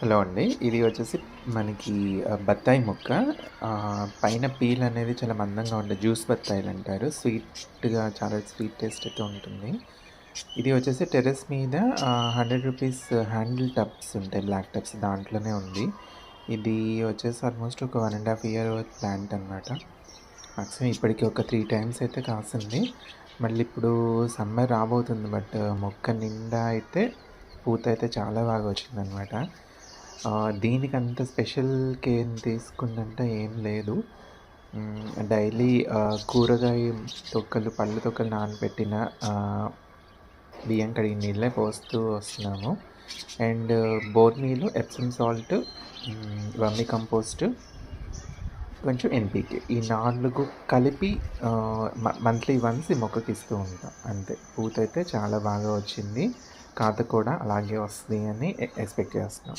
Hello అండి. ఇది వచ్చేసి మనకి బత్తాయి మొక్క. పైన పీల్ అనేది చాలా మందంగా ఉండే జ్యూస్ బత్తాయిలు అంటారు స్వీట్‌గా చాలా స్వీట్ టేస్ట్ అయితే ఉంటుంది. ఇది వచ్చేసి టెర్రస్ మీద హండ్రెడ్ రూపీస్ హ్యాండిల్ టబ్స్ ఉంటాయి. బ్లాక్ టబ్స్ దాంట్లోనే ఉంది. ఇది వచ్చేసి ఆల్మోస్ట్ ఒక one and half year plant అనమాట. మాక్సిమం ఇప్పటికి ఒక త్రీ టైమ్స్ అయితే కాసింది. మళ్ళీ ఇప్పుడు సమ్మర్ రాబోతుంది. బట్ మొక్క నిండా అయితే పూత అయితే చాలా బాగా వచ్చిందనమాట. దీనికి అంత స్పెషల్ కేర్ తీసుకుందంటే ఏం లేదు. డైలీ కూరగాయ తొక్కలు, పళ్ళు తొక్కలు నానబెట్టిన బియ్యం కడిగి నీళ్ళే పోస్తూ వస్తున్నాము. అండ్ బోర్ నీళ్ళు ఎప్సమ్ సాల్ట్, వమ్మి కంపోస్ట్, కొంచెం ఎన్‌పీకే ఈ నాలుగు కలిపి మ మంత్లీ వన్స్ ఈ మొక్కకి ఇస్తూ ఉంటాం. అంతే. పూత అయితే చాలా బాగా వచ్చింది. కాత కూడా అలాగే వస్తుంది అని ఎక్స్‌పెక్ట్ చేస్తున్నాం.